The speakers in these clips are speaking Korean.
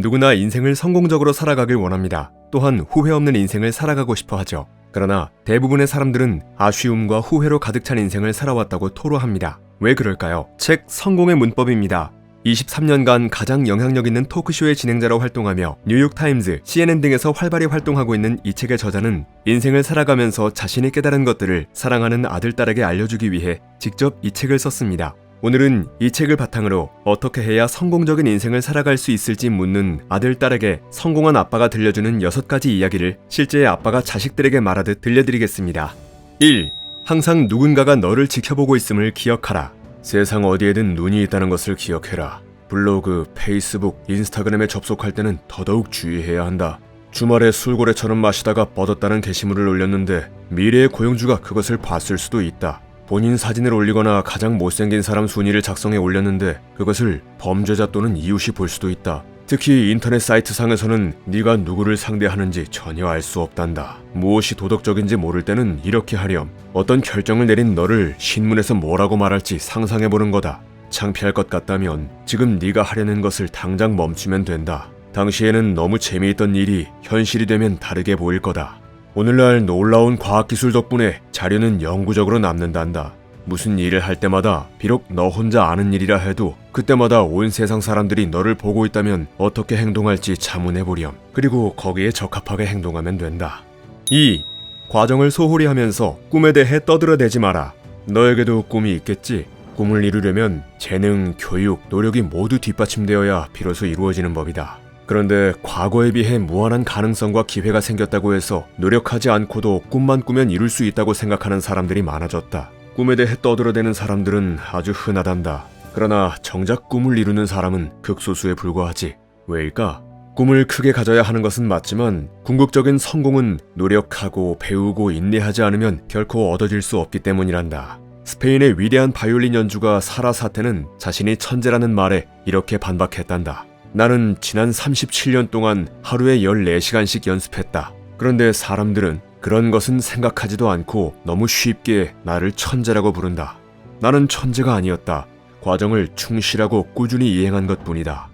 누구나 인생을 성공적으로 살아가길 원합니다. 또한 후회 없는 인생을 살아가고 싶어 하죠. 그러나 대부분의 사람들은 아쉬움과 후회로 가득 찬 인생을 살아왔다고 토로합니다. 왜 그럴까요? 책 성공의 문법입니다. 23년간 가장 영향력 있는 토크쇼의 진행자로 활동하며 뉴욕타임즈, CNN 등에서 활발히 활동하고 있는 이 책의 저자는 인생을 살아가면서 자신이 깨달은 것들을 사랑하는 아들, 딸에게 알려주기 위해 직접 이 책을 썼습니다. 오늘은 이 책을 바탕으로 어떻게 해야 성공적인 인생을 살아갈 수 있을지 묻는 아들, 딸에게 성공한 아빠가 들려주는 여섯 가지 이야기를 실제 아빠가 자식들에게 말하듯 들려드리겠습니다. 1. 항상 누군가가 너를 지켜보고 있음을 기억하라. 세상 어디에든 눈이 있다는 것을 기억해라. 블로그, 페이스북, 인스타그램에 접속할 때는 더더욱 주의해야 한다. 주말에 술고래처럼 마시다가 뻗었다는 게시물을 올렸는데 미래의 고용주가 그것을 봤을 수도 있다. 본인 사진을 올리거나 가장 못생긴 사람 순위를 작성해 올렸는데 그것을 범죄자 또는 이웃이 볼 수도 있다. 특히 인터넷 사이트 상에서는 네가 누구를 상대하는지 전혀 알 수 없단다. 무엇이 도덕적인지 모를 때는 이렇게 하렴. 어떤 결정을 내린 너를 신문에서 뭐라고 말할지 상상해 보는 거다. 창피할 것 같다면 지금 네가 하려는 것을 당장 멈추면 된다. 당시에는 너무 재미있던 일이 현실이 되면 다르게 보일 거다. 오늘날 놀라운 과학기술 덕분에 자료는 영구적으로 남는단다. 무슨 일을 할 때마다 비록 너 혼자 아는 일이라 해도 그때마다 온 세상 사람들이 너를 보고 있다면 어떻게 행동할지 자문해 보렴. 그리고 거기에 적합하게 행동하면 된다. 2. 과정을 소홀히 하면서 꿈에 대해 떠들어대지 마라. 너에게도 꿈이 있겠지? 꿈을 이루려면 재능, 교육, 노력이 모두 뒷받침되어야 비로소 이루어지는 법이다. 그런데 과거에 비해 무한한 가능성과 기회가 생겼다고 해서 노력하지 않고도 꿈만 꾸면 이룰 수 있다고 생각하는 사람들이 많아졌다. 꿈에 대해 떠들어대는 사람들은 아주 흔하단다. 그러나 정작 꿈을 이루는 사람은 극소수에 불과하지. 왜일까? 꿈을 크게 가져야 하는 것은 맞지만 궁극적인 성공은 노력하고 배우고 인내하지 않으면 결코 얻어질 수 없기 때문이란다. 스페인의 위대한 바이올린 연주가 사라 사테는 자신이 천재라는 말에 이렇게 반박했단다. 나는 지난 37년 동안 하루에 14시간씩 연습했다. 그런데 사람들은 그런 것은 생각하지도 않고 너무 쉽게 나를 천재라고 부른다. 나는 천재가 아니었다. 과정을 충실하고 꾸준히 이행한 것 뿐이다.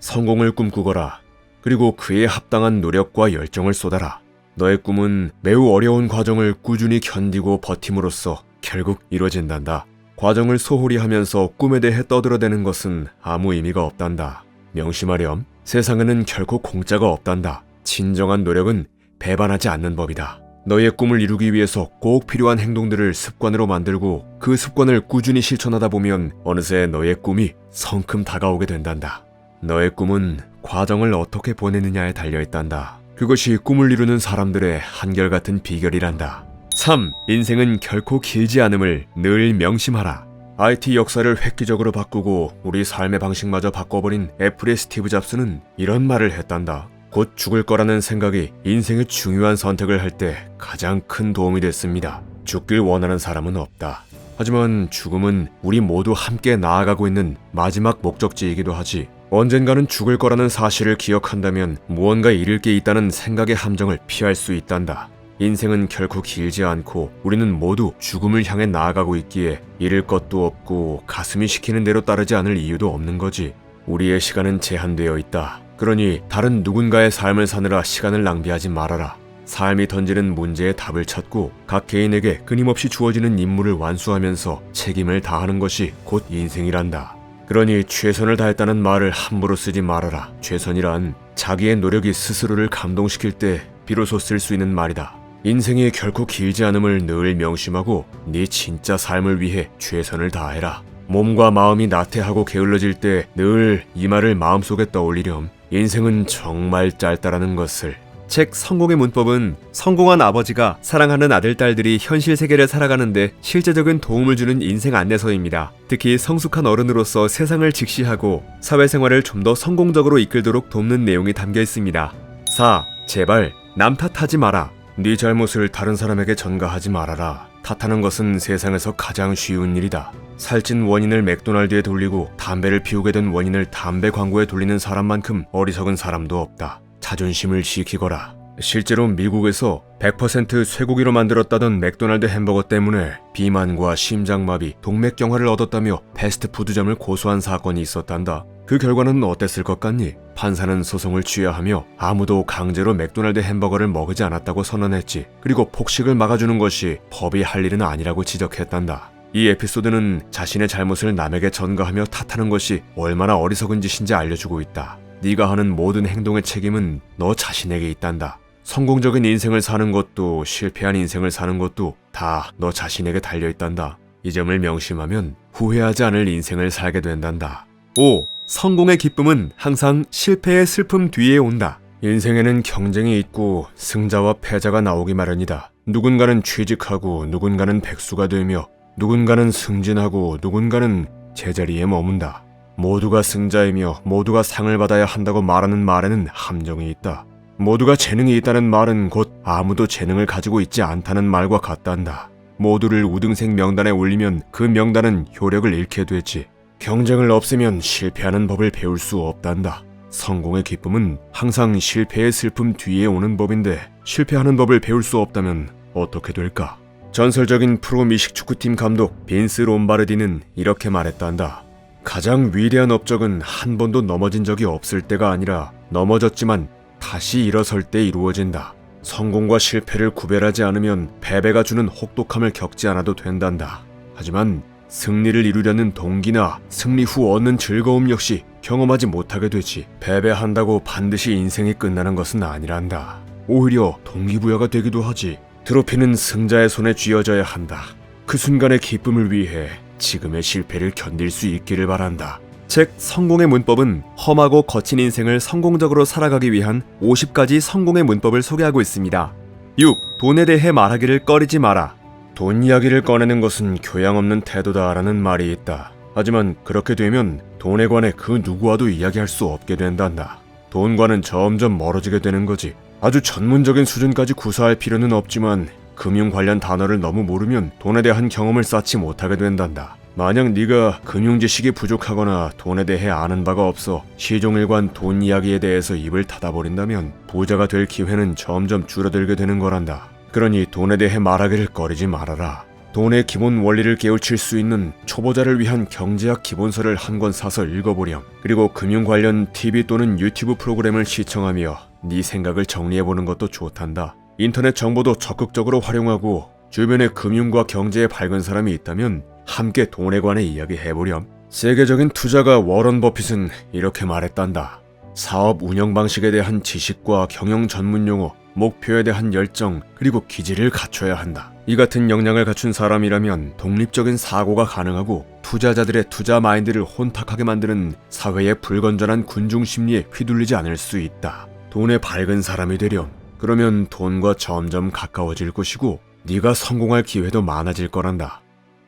성공을 꿈꾸거라. 그리고 그에 합당한 노력과 열정을 쏟아라. 너의 꿈은 매우 어려운 과정을 꾸준히 견디고 버팀으로써 결국 이루어진단다. 과정을 소홀히 하면서 꿈에 대해 떠들어대는 것은 아무 의미가 없단다. 명심하렴. 세상에는 결코 공짜가 없단다. 진정한 노력은 배반하지 않는 법이다. 너의 꿈을 이루기 위해서 꼭 필요한 행동들을 습관으로 만들고 그 습관을 꾸준히 실천하다 보면 어느새 너의 꿈이 성큼 다가오게 된단다. 너의 꿈은 과정을 어떻게 보내느냐에 달려있단다. 그것이 꿈을 이루는 사람들의 한결같은 비결이란다. 3. 인생은 결코 길지 않음을 늘 명심하라. IT 역사를 획기적으로 바꾸고 우리 삶의 방식마저 바꿔버린 애플의 스티브 잡스는 이런 말을 했단다. 곧 죽을 거라는 생각이 인생의 중요한 선택을 할 때 가장 큰 도움이 됐습니다. 죽길 원하는 사람은 없다. 하지만 죽음은 우리 모두 함께 나아가고 있는 마지막 목적지이기도 하지. 언젠가는 죽을 거라는 사실을 기억한다면 무언가 잃을 게 있다는 생각의 함정을 피할 수 있단다. 인생은 결코 길지 않고 우리는 모두 죽음을 향해 나아가고 있기에 잃을 것도 없고 가슴이 시키는 대로 따르지 않을 이유도 없는 거지. 우리의 시간은 제한되어 있다. 그러니 다른 누군가의 삶을 사느라 시간을 낭비하지 말아라. 삶이 던지는 문제의 답을 찾고 각 개인에게 끊임없이 주어지는 임무를 완수하면서 책임을 다하는 것이 곧 인생이란다. 그러니 최선을 다했다는 말을 함부로 쓰지 말아라. 최선이란 자기의 노력이 스스로를 감동시킬 때 비로소 쓸 수 있는 말이다. 인생이 결코 길지 않음을 늘 명심하고 네 진짜 삶을 위해 최선을 다해라. 몸과 마음이 나태하고 게을러질 때 늘 이 말을 마음속에 떠올리렴. 인생은 정말 짧다라는 것을. 책 성공의 문법은 성공한 아버지가 사랑하는 아들, 딸들이 현실 세계를 살아가는데 실제적인 도움을 주는 인생 안내서입니다. 특히 성숙한 어른으로서 세상을 직시하고 사회생활을 좀 더 성공적으로 이끌도록 돕는 내용이 담겨 있습니다. 4. 제발 남 탓하지 마라. 네 잘못을 다른 사람에게 전가하지 말아라. 탓하는 것은 세상에서 가장 쉬운 일이다. 살찐 원인을 맥도날드에 돌리고 담배를 피우게 된 원인을 담배 광고에 돌리는 사람만큼 어리석은 사람도 없다. 자존심을 지키거라. 실제로 미국에서 100% 쇠고기로 만들었다던 맥도날드 햄버거 때문에 비만과 심장마비, 동맥경화를 얻었다며 패스트푸드점을 고소한 사건이 있었단다. 그 결과는 어땠을 것 같니? 판사는 소송을 취하하며 아무도 강제로 맥도날드 햄버거를 먹이지 않았다고 선언했지. 그리고 폭식을 막아주는 것이 법이 할 일은 아니라고 지적했단다. 이 에피소드는 자신의 잘못을 남에게 전가하며 탓하는 것이 얼마나 어리석은 짓인지 알려주고 있다. 네가 하는 모든 행동의 책임은 너 자신에게 있단다. 성공적인 인생을 사는 것도 실패한 인생을 사는 것도 다 너 자신에게 달려 있단다. 이 점을 명심하면 후회하지 않을 인생을 살게 된단다. 5. 성공의 기쁨은 항상 실패의 슬픔 뒤에 온다. 인생에는 경쟁이 있고 승자와 패자가 나오기 마련이다. 누군가는 취직하고 누군가는 백수가 되며 누군가는 승진하고 누군가는 제자리에 머문다. 모두가 승자이며 모두가 상을 받아야 한다고 말하는 말에는 함정이 있다. 모두가 재능이 있다는 말은 곧 아무도 재능을 가지고 있지 않다는 말과 같단다. 모두를 우등생 명단에 올리면 그 명단은 효력을 잃게 되지. 경쟁을 없애면 실패하는 법을 배울 수 없단다. 성공의 기쁨은 항상 실패의 슬픔 뒤에 오는 법인데 실패하는 법을 배울 수 없다면 어떻게 될까? 전설적인 프로 미식 축구팀 감독 빈스 롬바르디는 이렇게 말했단다. 가장 위대한 업적은 한 번도 넘어진 적이 없을 때가 아니라 넘어졌지만 다시 일어설 때 이루어진다. 성공과 실패를 구별하지 않으면 패배가 주는 혹독함을 겪지 않아도 된단다. 하지만 승리를 이루려는 동기나 승리 후 얻는 즐거움 역시 경험하지 못하게 되지. 패배한다고 반드시 인생이 끝나는 것은 아니란다. 오히려 동기부여가 되기도 하지. 트로피는 승자의 손에 쥐어져야 한다. 그 순간의 기쁨을 위해 지금의 실패를 견딜 수 있기를 바란다. 책 성공의 문법은 험하고 거친 인생을 성공적으로 살아가기 위한 50가지 성공의 문법을 소개하고 있습니다. 6. 돈에 대해 말하기를 꺼리지 마라. 돈 이야기를 꺼내는 것은 교양 없는 태도다라는 말이 있다. 하지만 그렇게 되면 돈에 관해 그 누구와도 이야기할 수 없게 된단다. 돈과는 점점 멀어지게 되는 거지. 아주 전문적인 수준까지 구사할 필요는 없지만 금융 관련 단어를 너무 모르면 돈에 대한 경험을 쌓지 못하게 된단다. 만약 네가 금융 지식이 부족하거나 돈에 대해 아는 바가 없어 시종일관 돈 이야기에 대해서 입을 닫아버린다면 부자가 될 기회는 점점 줄어들게 되는 거란다. 그러니 돈에 대해 말하기를 꺼리지 말아라. 돈의 기본 원리를 깨우칠 수 있는 초보자를 위한 경제학 기본서를 한 권 사서 읽어보렴. 그리고 금융 관련 TV 또는 유튜브 프로그램을 시청하며 네 생각을 정리해보는 것도 좋단다. 인터넷 정보도 적극적으로 활용하고 주변에 금융과 경제에 밝은 사람이 있다면 함께 돈에 관해 이야기해보렴. 세계적인 투자가 워런 버핏은 이렇게 말했단다. 사업 운영 방식에 대한 지식과 경영 전문 용어, 목표에 대한 열정, 그리고 기질을 갖춰야 한다. 이 같은 역량을 갖춘 사람이라면 독립적인 사고가 가능하고 투자자들의 투자 마인드를 혼탁하게 만드는 사회의 불건전한 군중 심리에 휘둘리지 않을 수 있다. 돈에 밝은 사람이 되렴. 그러면 돈과 점점 가까워질 것이고 네가 성공할 기회도 많아질 거란다.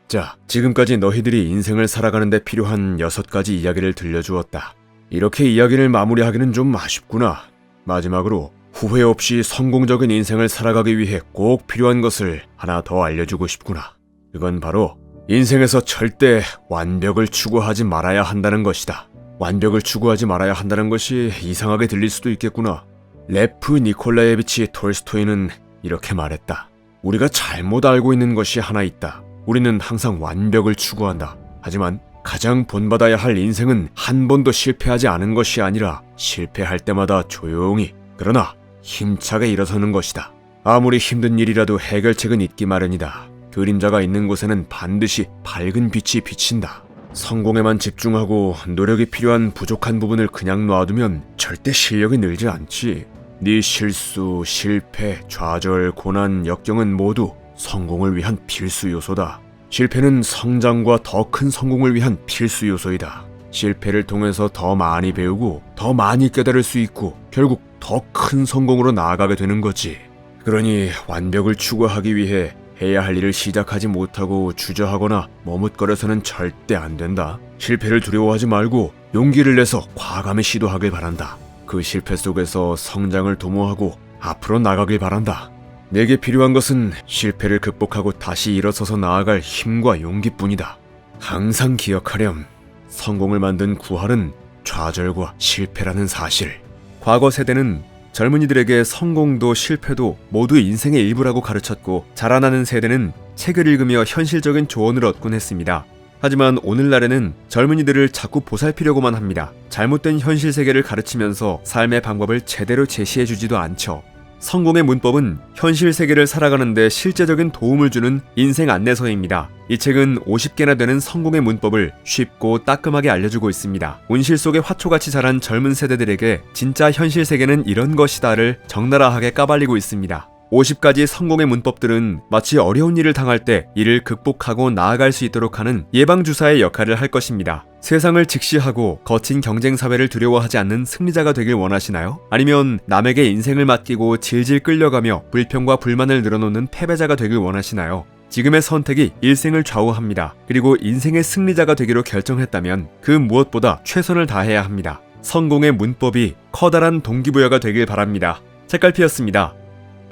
자, 지금까지 너희들이 인생을 살아가는데 필요한 여섯 가지 이야기를 들려주었다. 이렇게 이야기를 마무리하기는 좀 아쉽구나. 마지막으로 후회 없이 성공적인 인생을 살아가기 위해 꼭 필요한 것을 하나 더 알려주고 싶구나. 그건 바로 인생에서 절대 완벽을 추구하지 말아야 한다는 것이다. 완벽을 추구하지 말아야 한다는 것이 이상하게 들릴 수도 있겠구나. 레프 니콜라예비치 톨스토이는 이렇게 말했다. 우리가 잘못 알고 있는 것이 하나 있다. 우리는 항상 완벽을 추구한다. 하지만 가장 본받아야 할 인생은 한 번도 실패하지 않은 것이 아니라 실패할 때마다 조용히 그러나 힘차게 일어서는 것이다. 아무리 힘든 일이라도 해결책은 있기 마련이다. 그림자가 있는 곳에는 반드시 밝은 빛이 비친다. 성공에만 집중하고 노력이 필요한 부족한 부분을 그냥 놔두면 절대 실력이 늘지 않지. 네 실수, 실패, 좌절, 고난, 역경은 모두 성공을 위한 필수 요소다. 실패는 성장과 더 큰 성공을 위한 필수 요소이다. 실패를 통해서 더 많이 배우고 더 많이 깨달을 수 있고 결국 더 큰 성공으로 나아가게 되는 거지. 그러니 완벽을 추구하기 위해 해야 할 일을 시작하지 못하고 주저하거나 머뭇거려서는 절대 안 된다. 실패를 두려워하지 말고 용기를 내서 과감히 시도하길 바란다. 그 실패 속에서 성장을 도모하고 앞으로 나가길 바란다. 내게 필요한 것은 실패를 극복하고 다시 일어서서 나아갈 힘과 용기뿐이다. 항상 기억하렴. 성공을 만든 구할은 좌절과 실패라는 사실. 과거 세대는 젊은이들에게 성공도 실패도 모두 인생의 일부라고 가르쳤고 자라나는 세대는 책을 읽으며 현실적인 조언을 얻곤 했습니다. 하지만 오늘날에는 젊은이들을 자꾸 보살피려고만 합니다. 잘못된 현실 세계를 가르치면서 삶의 방법을 제대로 제시해주지도 않죠. 성공의 문법은 현실 세계를 살아가는데 실제적인 도움을 주는 인생 안내서입니다. 이 책은 50개나 되는 성공의 문법을 쉽고 따끔하게 알려주고 있습니다. 온실 속에 화초같이 자란 젊은 세대들에게 진짜 현실 세계는 이런 것이다를 적나라하게 까발리고 있습니다. 50가지 성공의 문법들은 마치 어려운 일을 당할 때 이를 극복하고 나아갈 수 있도록 하는 예방주사의 역할을 할 것입니다. 세상을 직시하고 거친 경쟁 사회를 두려워하지 않는 승리자가 되길 원하시나요? 아니면 남에게 인생을 맡기고 질질 끌려가며 불평과 불만을 늘어놓는 패배자가 되길 원하시나요? 지금의 선택이 일생을 좌우합니다. 그리고 인생의 승리자가 되기로 결정했다면 그 무엇보다 최선을 다해야 합니다. 성공의 문법이 커다란 동기부여가 되길 바랍니다. 책갈피였습니다.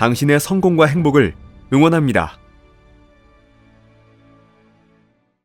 당신의 성공과 행복을 응원합니다.